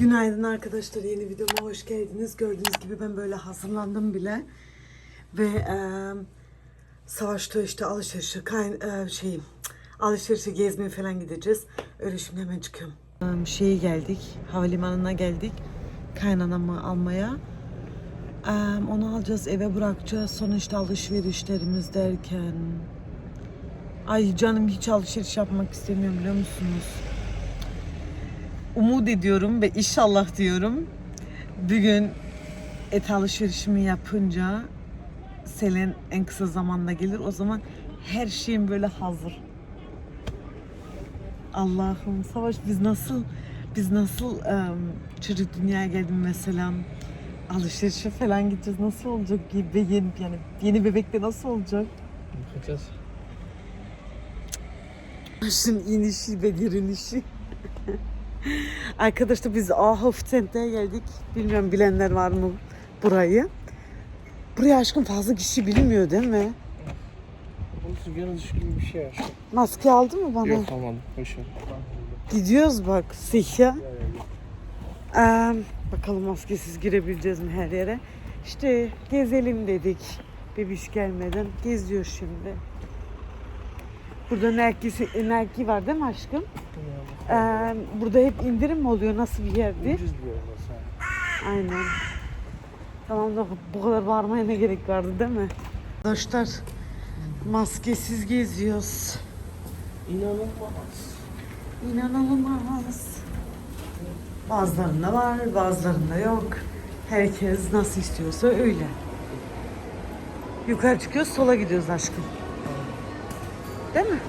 Günaydın arkadaşlar yeni videoma hoş geldiniz. Gördüğünüz gibi ben böyle hazırlandım bile. Ve e, savaşta işte alışverişe kayn e, şey alışverişe gezmeye falan gideceğiz. Öyle şimdi hemen çıkıyorum. E, şeye geldik. Havalimanına geldik. Kaynanamı almaya. E, onu alacağız eve bırakacağız. Sonra işte alışverişlerimiz derken Ay canım hiç alışveriş yapmak istemiyorum biliyor musunuz? Umut ediyorum ve inşallah diyorum bugün et alışverişimi yapınca Selen en kısa zamanda gelir. O zaman her şeyim böyle hazır. Allah'ım Savaş biz nasıl biz nasıl em, çocuk dünyaya geldim mesela alışverişe falan gideceğiz. Nasıl olacak? Ve yeni, yani yeni bebekte nasıl olacak? Bakacağız. Başın inişi ve direnişi. Arkadaşlar biz Ahof Center'e geldik. Bilmiyorum bilenler var mı burayı. Buraya aşkım fazla kişi bilmiyor değil mi? Sigara dışı gibi bir şey aşkım. Maske aldı mı bana? Yok almadım. Boşver. Gidiyoruz bak Sihya. Ee, bakalım maskesiz girebileceğiz mi her yere? İşte gezelim dedik. Bebiş gelmeden geziyor şimdi. Burada Nike, Nike var değil mi aşkım? Ee, burada hep indirim mi oluyor? Nasıl bir yerdi? Ucuz bir yer. Aynen. Tamam da bu kadar bağırmaya ne gerek vardı değil mi? Arkadaşlar maskesiz geziyoruz. İnanılmaz. İnanılmaz. Bazılarında var, bazılarında yok. Herkes nasıl istiyorsa öyle. Yukarı çıkıyoruz, sola gidiyoruz aşkım. Değil mi?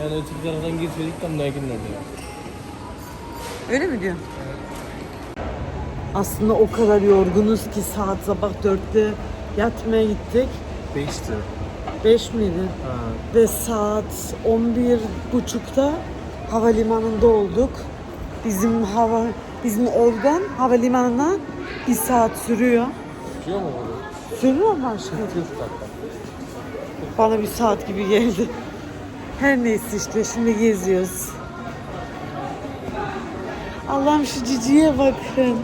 Yani öteki taraftan girseydik tam günlerde ya. Öyle mi diyorsun? Aslında o kadar yorgunuz ki saat sabah dörtte yatmaya gittik. Beşti. 5 miydi? Ha. Ve saat 11 buçukta havalimanında olduk. Bizim hava bizim evden havalimanına bir saat sürüyor. Tutuyor mu bunu? Sürüyor mu aşkım? Tutuyor hatta. Bana bir saat gibi geldi. Her neyse işte şimdi geziyoruz. Allah'ım şu ciciye bakın.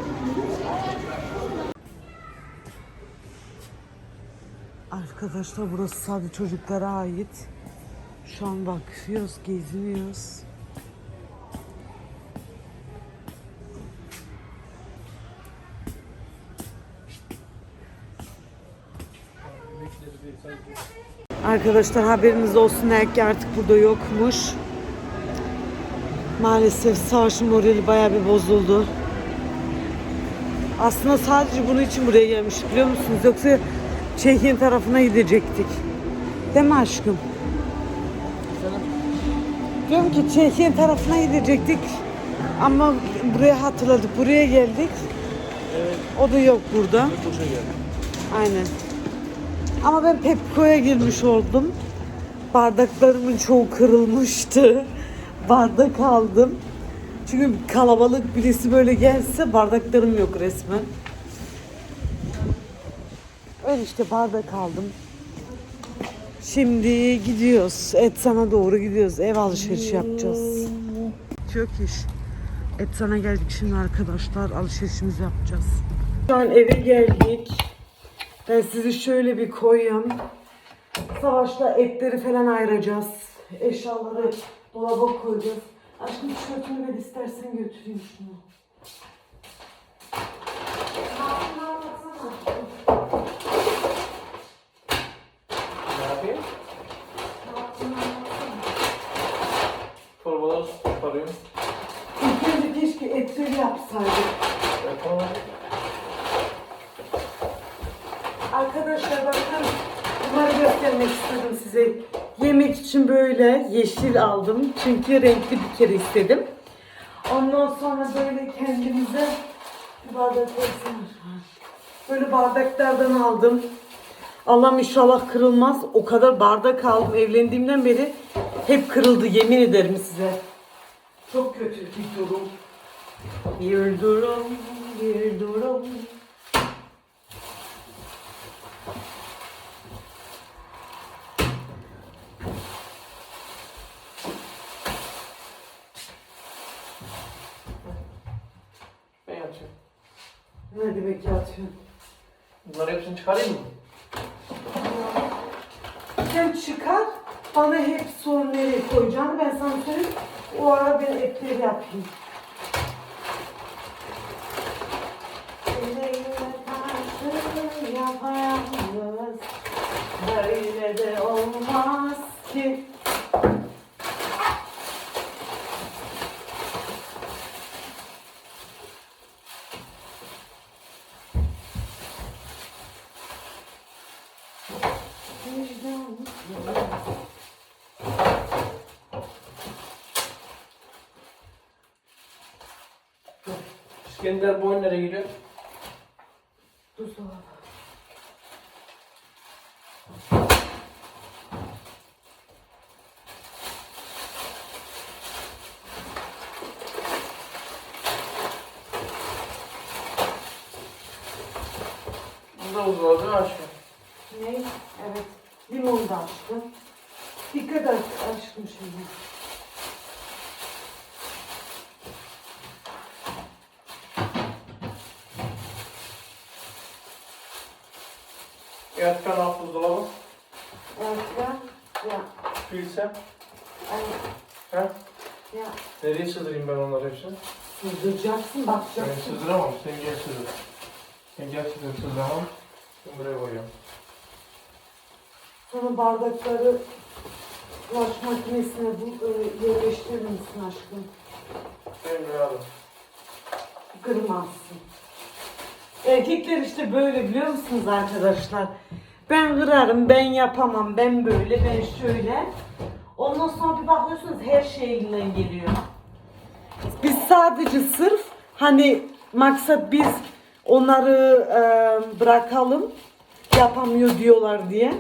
Arkadaşlar burası sadece çocuklara ait. Şu an bakıyoruz, geziniyoruz. Arkadaşlar haberiniz olsun Erki artık burada yokmuş. Maalesef savaşın morali bayağı bir bozuldu. Aslında sadece bunun için buraya gelmiştik biliyor musunuz? Yoksa Çekya'nın tarafına gidecektik. Değil mi aşkım? Diyorum ki Çekya'nın tarafına gidecektik. Ama buraya hatırladık. Buraya geldik. Evet. O da yok burada. Aynen. Ama ben Pepco'ya girmiş oldum. Bardaklarımın çoğu kırılmıştı. Bardak aldım. Çünkü kalabalık birisi böyle gelse bardaklarım yok resmen. Öyle işte bardak aldım. Şimdi gidiyoruz. Etsana doğru gidiyoruz. Ev alışverişi yapacağız. Çok iş. Etsana geldik şimdi arkadaşlar. Alışverişimizi yapacağız. Şu an eve geldik. Ben sizi şöyle bir koyayım. Savaşta etleri falan ayıracağız. Eşyaları dolaba koyacağız. Aşkım tişörtünü ver istersen götüreyim şunu. Ne yapayım? Torbaları çıkarıyorum. İlk önce keşke etleri yapsaydık. Yapalım. Arkadaşlar bakın bunları göstermek istedim size. Yemek için böyle yeşil aldım. Çünkü renkli bir kere istedim. Ondan sonra böyle kendimize bir bardak versene. Böyle bardaklardan aldım. Allah'ım inşallah kırılmaz. O kadar bardak aldım evlendiğimden beri hep kırıldı yemin ederim size. Çok kötü bir durum. Bir durum, bir durum. Bunları hepsini çıkarayım mı? Sen çıkar, bana hep sor nereye koyacağını ben sana söyleyeyim. O ara ben etleri yapayım. Yapayalnız, böyle de olmaz ki. İskender boyun nereye gidiyor? Buzdolabı. Bu da buzdolabı aşkım. Ne? Evet. Limonu da açtım. Dikkat et aşkım şimdi. Yatkan alt buzdolabı. Evet ya. İse. Ay, He? ya. Nereye sığdırayım ben onları hepsini? Sızdıracaksın Ben bakacaksın. sığdıramam. Sen gel sığdır. Ben gerçekten sığdıramam. Ben buraya koyuyorum. Sonra bardakları flash makinesine bu, e, yerleştirir misin aşkım? Benim rahatım. Kırmazsın. Erkekler işte böyle biliyor musunuz arkadaşlar? Ben kırarım, ben yapamam, ben böyle, ben şöyle. Ondan sonra bir bakıyorsunuz her şey elinden geliyor. Biz sadece sırf hani maksat biz onları e, bırakalım yapamıyor diyorlar diye.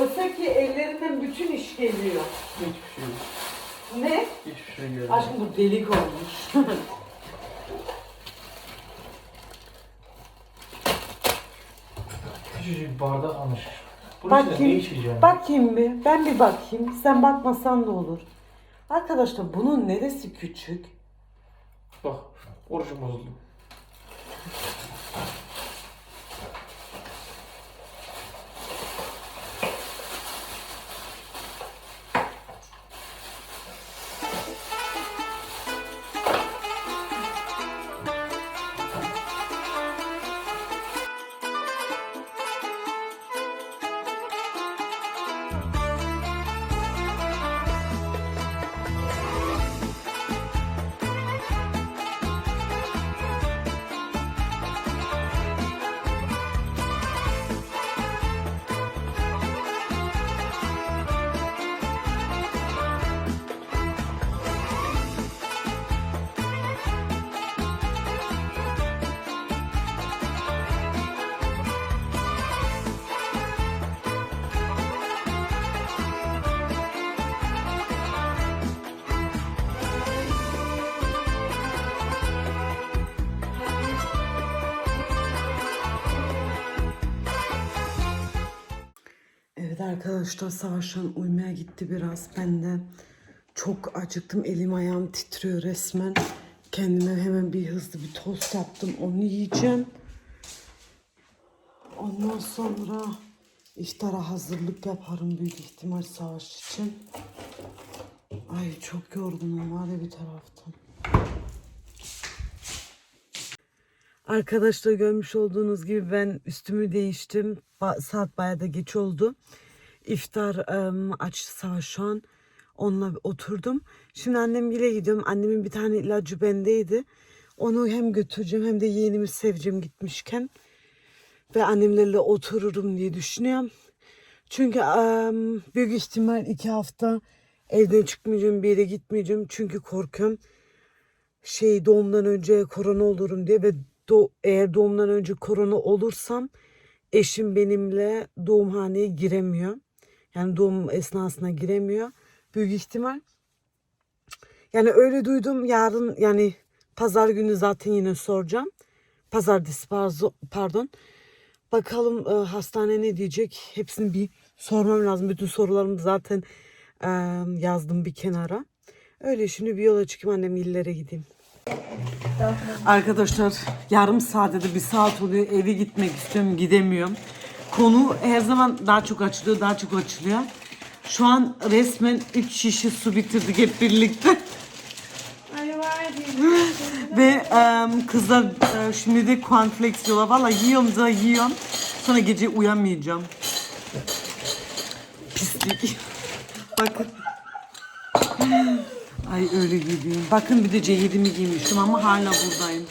Oysa ki ellerinden bütün iş geliyor. Hiçbir şey yok. Ne? Hiçbir şey yok. Aşkım bu delik olmuş. Küçücük bardak almış. Bunun içinde ne bakayım, bakayım bir. Ben bir bakayım. Sen bakmasan da olur. Arkadaşlar bunun neresi küçük? Bak. Orucum bozuldu. Arkadaşlar Savaş'ın uyumaya gitti biraz. Ben de çok acıktım. Elim ayağım titriyor resmen. Kendime hemen bir hızlı bir tost yaptım. Onu yiyeceğim. Ondan sonra iftara hazırlık yaparım büyük ihtimal Savaş için. Ay çok yorgunum var ya bir taraftan. Arkadaşlar görmüş olduğunuz gibi ben üstümü değiştim. Ba- saat bayağı da geç oldu. İftar em, açtı savaş şu an. Onunla oturdum. Şimdi annemgile gidiyorum. Annemin bir tane ilacı bendeydi. Onu hem götüreceğim hem de yeğenimi seveceğim gitmişken. Ve annemlerle otururum diye düşünüyorum. Çünkü em, büyük ihtimal iki hafta evden çıkmayacağım, bir yere gitmeyeceğim. Çünkü korkuyorum şey doğumdan önce korona olurum diye ve do- eğer doğumdan önce korona olursam eşim benimle doğumhaneye giremiyor. Yani doğum esnasına giremiyor. Büyük ihtimal. Yani öyle duydum. Yarın yani pazar günü zaten yine soracağım. Pazartesi pardon. Bakalım e, hastane ne diyecek. Hepsini bir sormam lazım. Bütün sorularımı zaten e, yazdım bir kenara. Öyle şimdi bir yola çıkayım annem illere gideyim. Arkadaşlar yarım saatte de bir saat oluyor. Eve gitmek istiyorum gidemiyorum. Konu her zaman daha çok açılıyor daha çok açılıyor. Şu an resmen 3 şişe su bitirdik hep birlikte. Ay. Ve em, kızlar e, şimdi de cornflakes yiyorlar. Valla yiyorum da yiyorum. Sonra gece uyanmayacağım. Pislik. Bakın. Ay öyle gibiyim. Bakın bir de ceketimi giymiştim ama hala buradayım.